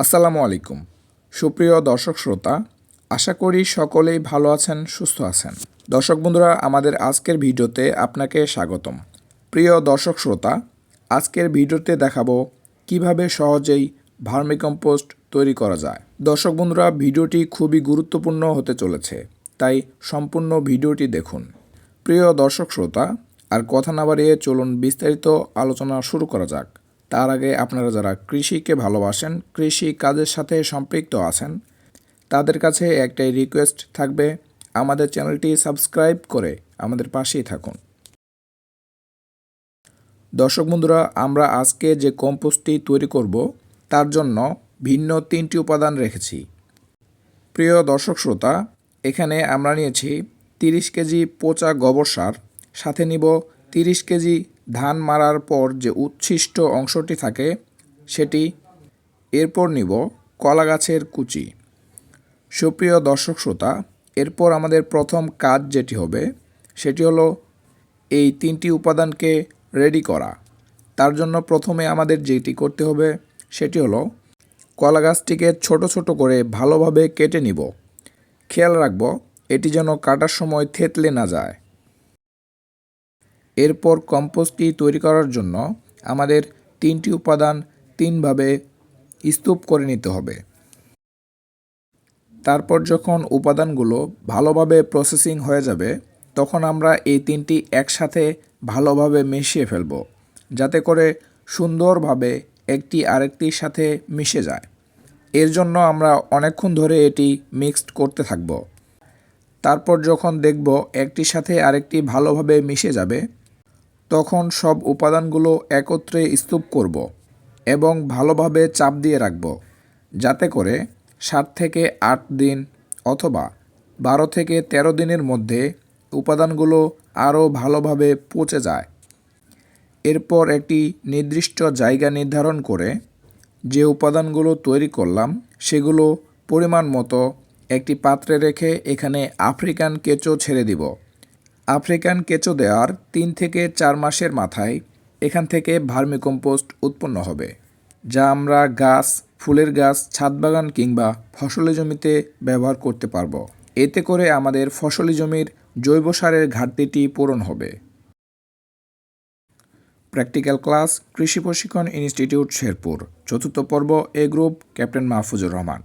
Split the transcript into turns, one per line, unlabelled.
আসসালামু আলাইকুম। সুপ্রিয় দর্শক শ্রোতা, আশা করি সকলেই ভালো আছেন, সুস্থ আছেন। দর্শক বন্ধুরা, আমাদের আজকের ভিডিওতে আপনাকে স্বাগতম। প্রিয় দর্শক শ্রোতা, আজকের ভিডিওতে দেখাবো কীভাবে সহজেই ভার্মিকম্পোস্ট তৈরি করা যায়। দর্শক বন্ধুরা, ভিডিওটি খুবই গুরুত্বপূর্ণ হতে চলেছে, তাই সম্পূর্ণ ভিডিওটি দেখুন। প্রিয় দর্শক শ্রোতা, আর কথা না বাড়িয়ে চলুন বিস্তারিত আলোচনা শুরু করা যাক। তার আগে আপনারা যারা কৃষিকে ভালোবাসেন, কৃষি কাজের সাথে সম্পৃক্ত আছেন, তাদের কাছে একটাই রিকোয়েস্ট থাকবে, আমাদের চ্যানেলটি সাবস্ক্রাইব করে আমাদের পাশেই থাকুন। দর্শক বন্ধুরা, আমরা আজকে যে কম্পোস্টটি তৈরি করব, তার জন্য ভিন্ন তিনটি উপাদান রেখেছি। প্রিয় দর্শক শ্রোতা, এখানে আমরা নিয়েছি তিরিশ কেজি পচা গোবর সার, সাথে নিব তিরিশ কেজি ধান মারার পর যে উচ্ছিষ্ট অংশটি থাকে, সেটি এরপর নিব কলা গাছের কুচি। সুপ্রিয় দর্শক শ্রোতা, এরপর আমাদের প্রথম কাজ যেটি হবে, সেটি হলো এই তিনটি উপাদানকে রেডি করা। তার জন্য প্রথমে আমাদের যেটি করতে হবে, সেটি হলো কলা গাছটিকে ছোট ছোট করে ভালোভাবে কেটে নিব। খেয়াল রাখব, এটি যেন কাটার সময় থেতলে না যায়। এরপর কম্পোস্টটি তৈরি করার জন্য আমাদের তিনটি উপাদান তিনভাবে স্তূপ করে নিতে হবে। তারপর যখন উপাদানগুলো ভালোভাবে প্রসেসিং হয়ে যাবে, তখন আমরা এই তিনটি একসাথে ভালোভাবে মিশিয়ে ফেলব, যাতে করে সুন্দরভাবে একটি আরেকটির সাথে মিশে যায়। এর জন্য আমরা অনেকক্ষণ ধরে এটি মিক্সড করতে থাকব। তারপর যখন দেখব একটির সাথে আরেকটি ভালোভাবে মিশে যাবে তখন সব উপাদানগুলো একত্রে স্তূপ করব এবং ভালোভাবে চাপ দিয়ে রাখব, যাতে করে সাত থেকে আট দিন অথবা বারো থেকে তেরো দিনের মধ্যে উপাদানগুলো আরও ভালোভাবে পচে যায়। এরপর একটি নির্দিষ্ট জায়গা নির্ধারণ করে যে উপাদানগুলো তৈরি করলাম সেগুলো পরিমাণ মতো একটি পাত্রে রেখে এখানে আফ্রিকান কেঁচো ছেড়ে দিব। আফ্রিকান কেঁচো দেওয়ার তিন থেকে চার মাসের মাথায় এখান থেকে ভার্মিকম্পোস্ট উৎপন্ন হবে, যা আমরা গাছ, ফুলের গাছ, ছাদ বাগান কিংবা ফসলি জমিতে ব্যবহার করতে পারব। এতে করে আমাদের ফসলি জমির জৈব সারের ঘাটতিটি পূরণ হবে। প্র্যাকটিক্যাল ক্লাস, কৃষি প্রশিক্ষণ ইনস্টিটিউট শেরপুর। চতুর্থ পর্ব, A group, captain Mahfuzur Rahman.